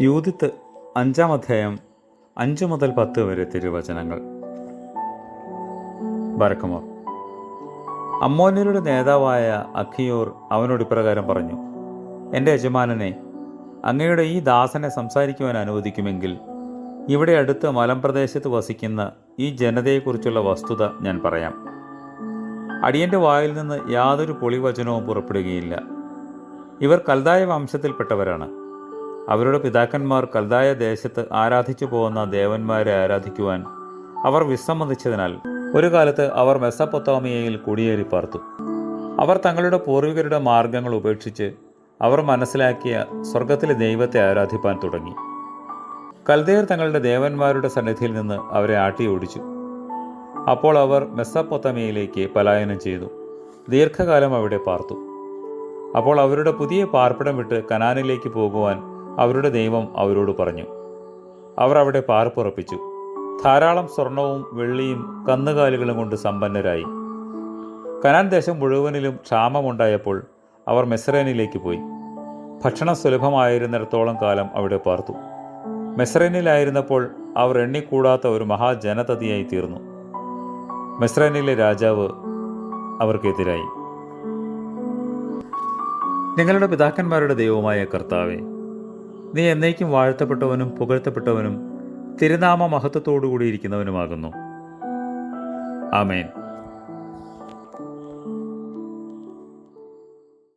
Judith അഞ്ചാം അധ്യായം അഞ്ചു മുതൽ പത്ത് വരെ തിരുവചനങ്ങൾ. ബരക്കുമോ അമ്മോന്യരുടെ നേതാവായ അഖിയോർ അവനോട് ഇപ്രകാരം പറഞ്ഞു എന്റെ യജമാനനെ അങ്ങയുടെ ഈ ദാസനെ സംസാരിക്കുവാൻ അനുവദിക്കുമെങ്കിൽ ഇവിടെ അടുത്ത് മലമ്പ്രദേശത്ത് വസിക്കുന്ന ഈ ജനതയെക്കുറിച്ചുള്ള വസ്തുത ഞാൻ പറയാം. അടിയന്റെ വായിൽ നിന്ന് യാതൊരു പൊളിവചനവും പുറപ്പെടുകയില്ല. ഇവർ കൽതായ വംശത്തിൽപ്പെട്ടവരാണ്. അവരുടെ പിതാക്കന്മാർ കൽതായ ദേശത്ത് ആരാധിച്ചു പോകുന്ന ദേവന്മാരെ ആരാധിക്കുവാൻ അവർ വിസമ്മതിച്ചതിനാൽ ഒരു കാലത്ത് അവർ മെസ്സപ്പൊത്തോമിയയിൽ കുടിയേറി പാർത്തു. അവർ തങ്ങളുടെ പൂർവികരുടെ മാർഗങ്ങൾ ഉപേക്ഷിച്ച് അവർ മനസ്സിലാക്കിയ സ്വർഗത്തിലെ ദൈവത്തെ ആരാധിപ്പാൻ തുടങ്ങി. കൽദയർ തങ്ങളുടെ ദേവന്മാരുടെ സന്നിധിയിൽ നിന്ന് അവരെ ആട്ടി ഓടിച്ചു. അപ്പോൾ അവർ മെസ്സപ്പൊത്തമയിലേക്ക് പലായനം ചെയ്തു. ദീർഘകാലം അവിടെ പാർത്തു. അപ്പോൾ അവരുടെ പുതിയ പാർപ്പിടം വിട്ട് കനാനിലേക്ക് പോകുവാൻ അവരുടെ ദൈവം അവരോട് പറഞ്ഞു. അവർ അവിടെ പാർപ്പുറപ്പിച്ചു. ധാരാളം സ്വർണവും വെള്ളിയും കന്നുകാലികളും കൊണ്ട് സമ്പന്നരായി. കനാൻ ദേശം മുഴുവനിലും ക്ഷാമമുണ്ടായപ്പോൾ അവർ മെസ്രേനിലേക്ക് പോയി. ഭക്ഷണം സുലഭമായിരുന്നിടത്തോളം കാലം അവിടെ പാർത്തു. മെസ്രേനിലായിരുന്നപ്പോൾ അവർ എണ്ണിക്കൂടാത്ത ഒരു മഹാജനതതിയായി തീർന്നു. മെസ്രേനിലെ രാജാവ് അവർക്കെതിരായി. നിങ്ങളുടെ പിതാക്കന്മാരുടെ ദൈവമായ കർത്താവെ നീ എന്നേക്കും വാഴ്ത്തപ്പെട്ടവനും പുകഴ്ത്തപ്പെട്ടവനും തിരുനാമ മഹത്വത്തോടുകൂടി ഇരിക്കുന്നവനുമാകുന്നു ആമേൻ.